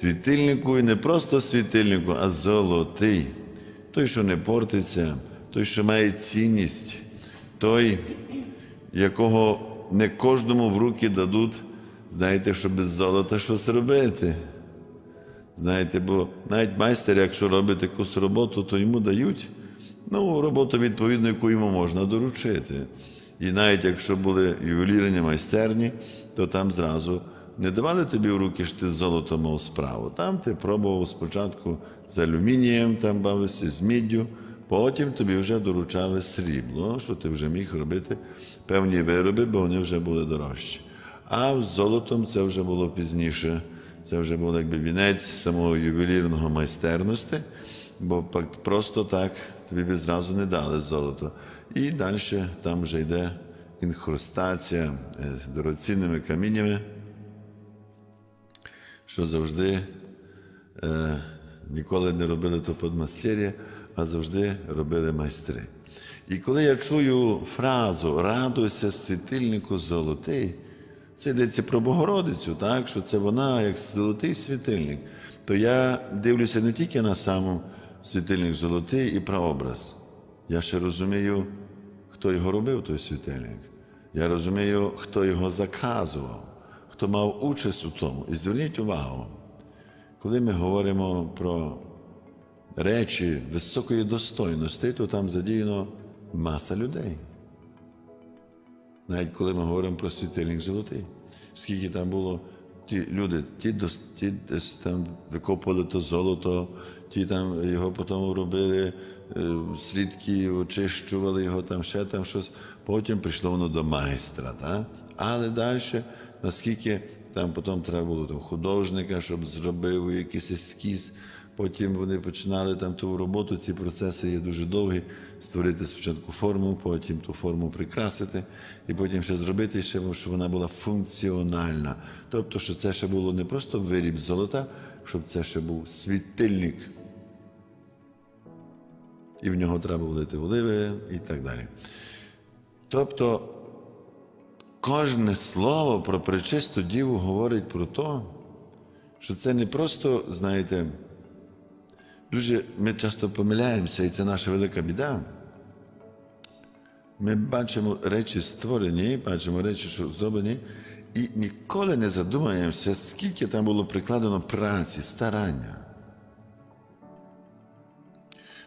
Світильнику і не просто світильнику, а золотий. Той, що не портиться, той, що має цінність, той, якого не кожному в руки дадуть, знаєте, що без золота щось робити. Знаєте, бо навіть майстер, якщо робить якусь роботу, то йому дають ну, роботу відповідно, яку йому можна доручити. І навіть якщо були ювелірні майстерні, то там зразу не давали тобі в руки, що ти з золотом мав справу. Там ти пробував спочатку з алюмінієм, там бавився з міддю, потім тобі вже доручали срібло, що ти вже міг робити певні вироби, бо вони вже були дорожчі. А з золотом це вже було пізніше. Це вже був якби вінець самого ювелірного майстерності, бо просто так тобі б зразу не дали золото. І далі там вже йде інхрустація е, дорогоцінними каміннями, що завжди е, ніколи не робили то подмастер'я, а завжди робили майстри. І коли я чую фразу радуйся світильнику золотий, це йдеться про Богородицю, так? що це вона як золотий світильник, то я дивлюся не тільки на саму світильник золотий і прообраз. Я ще розумію, хто його робив, той світильник. Я розумію, хто його заказував, хто мав участь у тому. І зверніть увагу, коли ми говоримо про речі високої достойності, то там задіяно маса людей. Навіть коли ми говоримо про світильник золотий, скільки там було ті люди, ті, ті там викопували то золото, ті там його потім робили, е, слідки очищували його, там ще там щось. Потім прийшло воно до майстра. Так? Але далі, наскільки там потім треба було там, художника, щоб зробив якийсь ескіз, Потім вони починали там ту роботу, ці процеси є дуже довгі. Створити спочатку форму, потім ту форму прикрасити, і потім ще зробити, ще, щоб вона була функціональна. Тобто, що це ще було не просто виріб золота, щоб це ще був світильник. І в нього треба влити оливи і так далі. Тобто, кожне слово про пречисту діву говорить про те, що це не просто, знаєте, Дуже ми часто помиляємося, і це наша велика біда. Ми бачимо речі створені, бачимо речі, що зроблені, і ніколи не задумаємося, скільки там було прикладено праці, старання.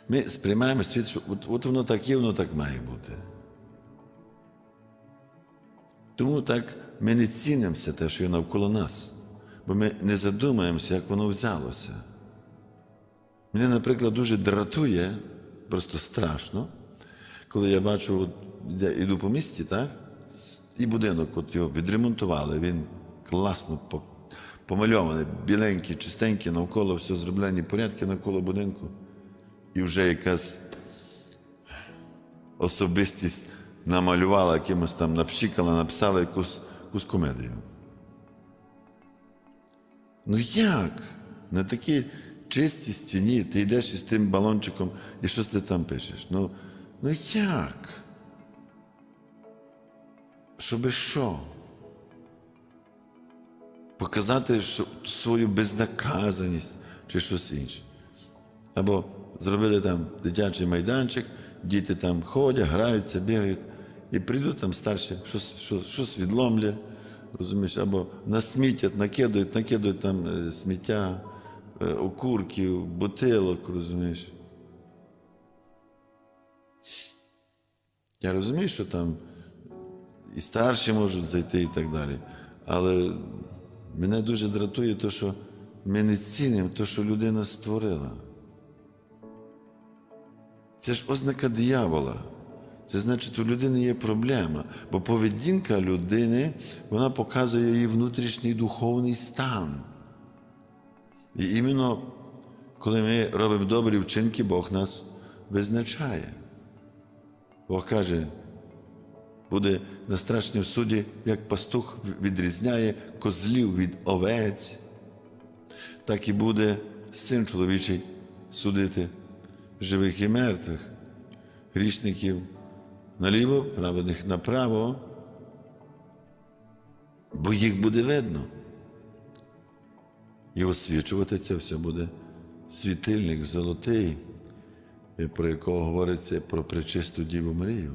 Ми сприймаємо світ, що от, от воно так є, воно так має бути. Тому так ми не цінимося те, що є навколо нас, бо ми не задумаємося, як воно взялося. Мене, наприклад, дуже дратує, просто страшно, коли я бачу, я йду по місті, так? І будинок, от його відремонтували, він класно помальований, біленький, чистенький, навколо все зроблені порядки навколо будинку. І вже якась особистість намалювала якимось там, напшикала, написала якусь, якусь комедію. Ну як? На такій чистій стіні ти йдеш із тим балончиком і щось ти там пишеш. Ну, ну як? Щоби що? Показати свою безнаказаність чи щось інше. Або зробили там дитячий майданчик, діти там ходять, граються, бігають, і прийдуть там старші, щось, щось, щось відломлять, розумієш, або насмітять, накидають, накидають там е, сміття, е, окурків, бутилок, розумієш. Я розумію, що там і старші можуть зайти і так далі. Але мене дуже дратує те, що ми не цінимо те, що людина створила. Це ж ознака диявола. Це значить, у людини є проблема, бо поведінка людини вона показує її внутрішній духовний стан. І іменно коли ми робимо добрі вчинки, Бог нас визначає. Бог каже, буде на страшнім суді, як пастух відрізняє козлів від овець, так і буде син чоловічий судити живих і мертвих, грішників наліво, праведних направо, бо їх буде видно. І освічувати це все буде світильник золотий, е, про якого говориться про пречисту Діву Марію.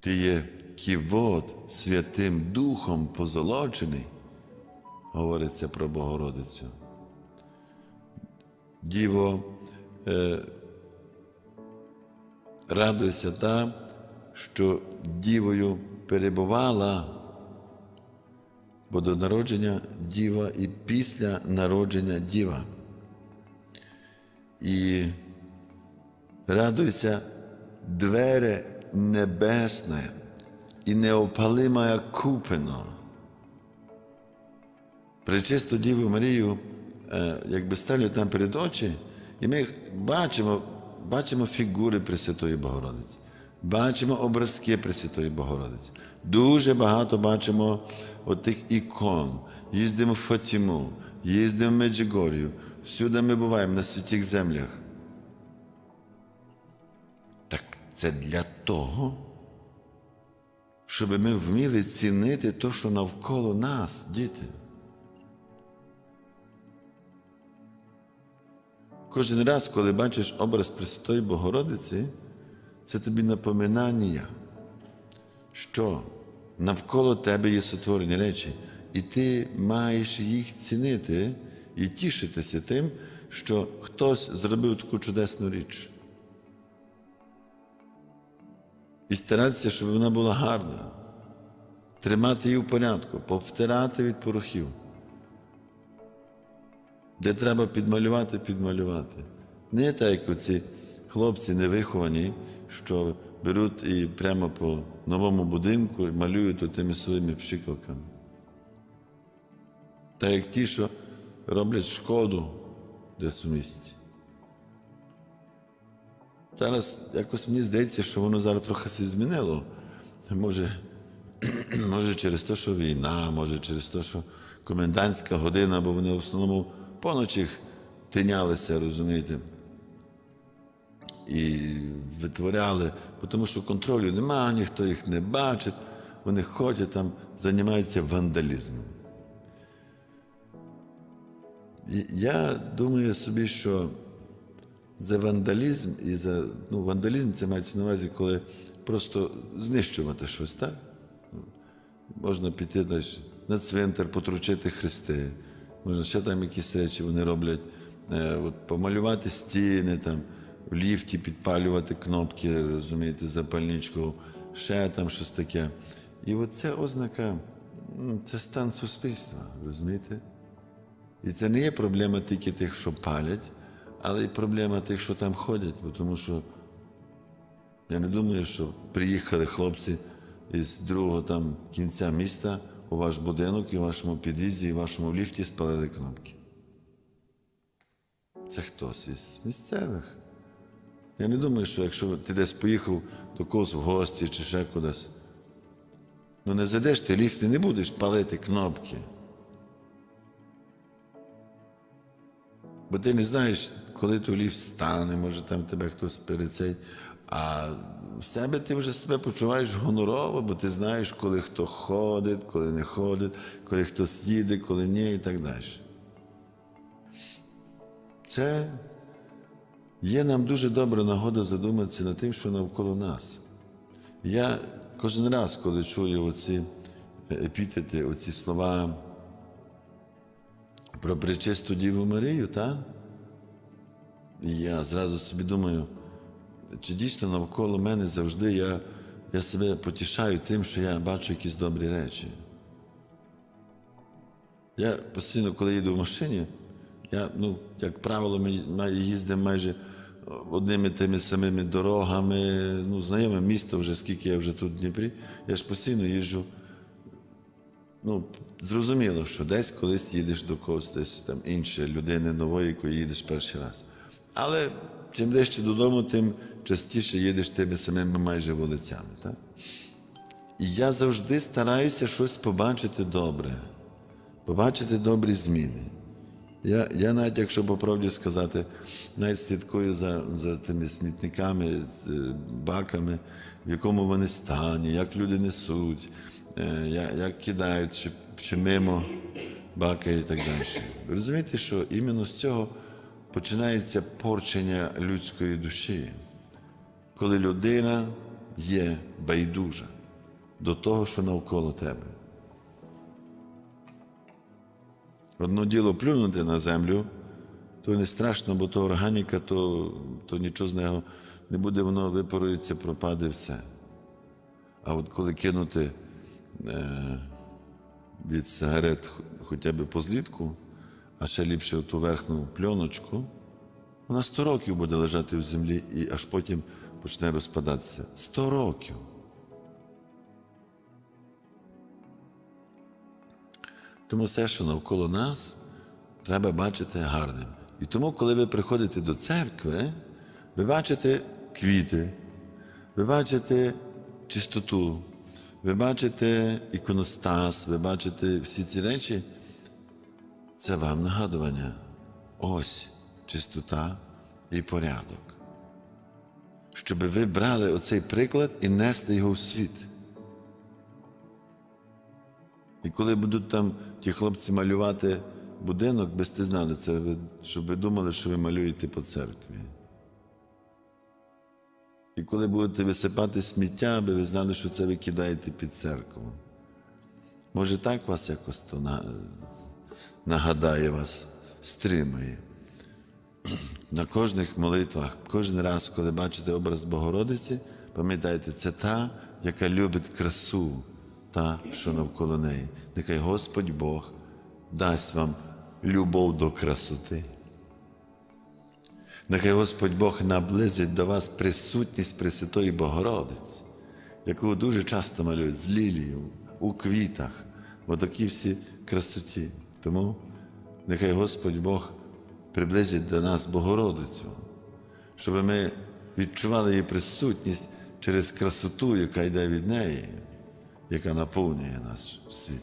Ти є ківот Святим Духом позолочений, говориться про Богородицю. Діво, е, радуйся та, що дівою перебувала, бо до народження діва і після народження діва. І радуйся, двері небесне і неопалима купено. Пречисту Діву Марію, е, якби ставлять нам перед очі, і ми бачимо, бачимо фігури Пресвятої Богородиці, бачимо образки Пресвятої Богородиці. Дуже багато бачимо отих ікон. Їздимо в Фатіму, їздимо в Меджигорію. Всюди ми буваємо на святих землях. Так це для того, щоб ми вміли цінити те, що навколо нас, діти. Кожен раз, коли бачиш образ Пресвятої Богородиці, це тобі напоминання, що навколо тебе є сотворені речі, і ти маєш їх цінити і тішитися тим, що хтось зробив таку чудесну річ. І старатися, щоб вона була гарна, тримати її в порядку, повтирати від порохів. Де треба підмалювати, підмалювати. Не так, як оці хлопці невиховані, що беруть і прямо по новому будинку і малюють тими своїми пшикалками. Так як ті, що роблять шкоду десь у місті. Зараз якось мені здається, що воно зараз трохи все змінило. Може, може через те, що війна, може через те, що комендантська година, бо вони в основному поночі тинялися, розумієте, і витворяли, тому що контролю немає, ніхто їх не бачить, вони ходять там, займаються вандалізмом. І я думаю собі, що за вандалізм і за ну, вандалізм це мається на увазі, коли просто знищувати щось, так? Можна піти на цвинтар, потручити хрести, можна ще там якісь речі вони роблять, е, от, помалювати стіни, там, в ліфті підпалювати кнопки, розумієте, запальничку, ще там щось таке. І от це ознака, це стан суспільства, розумієте? І це не є проблема тільки тих, що палять, але й проблема тих, що там ходять, бо тому що я не думаю, що приїхали хлопці із другого там кінця міста у ваш будинок і у вашому під'їзді, і в вашому ліфті спалили кнопки. Це хтось із місцевих. Я не думаю, що якщо ти десь поїхав до когось в гості чи ще кудись, ну не зайдеш ти ліфт і не будеш палити кнопки. Бо ти не знаєш, коли той ліфт стане, може там тебе хтось перед цей. А в себе ти вже себе почуваєш гонорово, бо ти знаєш, коли хто ходить, коли не ходить, коли хтось їде, коли ні, і так далі. Це є нам дуже добра нагода задуматися над тим, що навколо нас. Я кожен раз, коли чую оці епітети, оці слова про пречисту Діву Марію, та? Я зразу собі думаю, чи дійсно навколо мене завжди я, я себе потішаю тим, що я бачу якісь добрі речі. Я постійно, коли їду в машині, я, ну, як правило, ми їздимо майже одними тими самими дорогами, ну, знайоме місто вже, скільки я вже тут в Дніпрі, я ж постійно їжджу Ну, зрозуміло, що десь колись їдеш до когось десь там іншої людини нової, якої їдеш перший раз. Але чим ближче додому, тим частіше їдеш тими самими майже вулицями. Так? І я завжди стараюся щось побачити добре, побачити добрі зміни. Я, я навіть, якщо по правді сказати, навіть слідкую за, за тими смітниками, е, баками, в якому вони стані, як люди несуть, е, як, як кидають, чи, чи мимо, бакає і так далі. Розумієте, що іменно з цього починається порчення людської душі, коли людина є байдужа до того, що навколо тебе. Одно діло плюнути на землю, то не страшно, бо то органіка, то, то нічого з нього не буде, воно випарується, пропаде все. А от коли кинути е, від сигарет хоча б по злітку, а ще ліпше ту верхню пленочку, вона 100 років буде лежати в землі і аж потім почне розпадатися. 100 років. Тому все, що навколо нас, треба бачити гарним. І тому, коли ви приходите до церкви, ви бачите квіти, ви бачите чистоту, ви бачите іконостас, ви бачите всі ці речі, це вам нагадування. Ось чистота і порядок. Щоб ви брали оцей приклад і несли його в світ. І коли будуть там ті хлопці малювати будинок, би сте знали це, щоб ви думали, що ви малюєте по церкві. І коли будете висипати сміття, аби ви знали, що це ви кидаєте під церкву. Може, так вас якось то нагадає вас, стримує. На кожних молитвах, кожен раз, коли бачите образ Богородиці, пам'ятайте, це та, яка любить красу, та, що навколо неї. Нехай Господь Бог дасть вам любов до красоти. Нехай Господь Бог наблизить до вас присутність Пресвятої Богородиці, яку дуже часто малюють з лілією, у квітах, в отакій всі красоті. Тому нехай Господь Бог приблизить до нас Богородицю, щоб ми відчували її присутність через красоту, яка йде від неї, яка наповнює наш світ.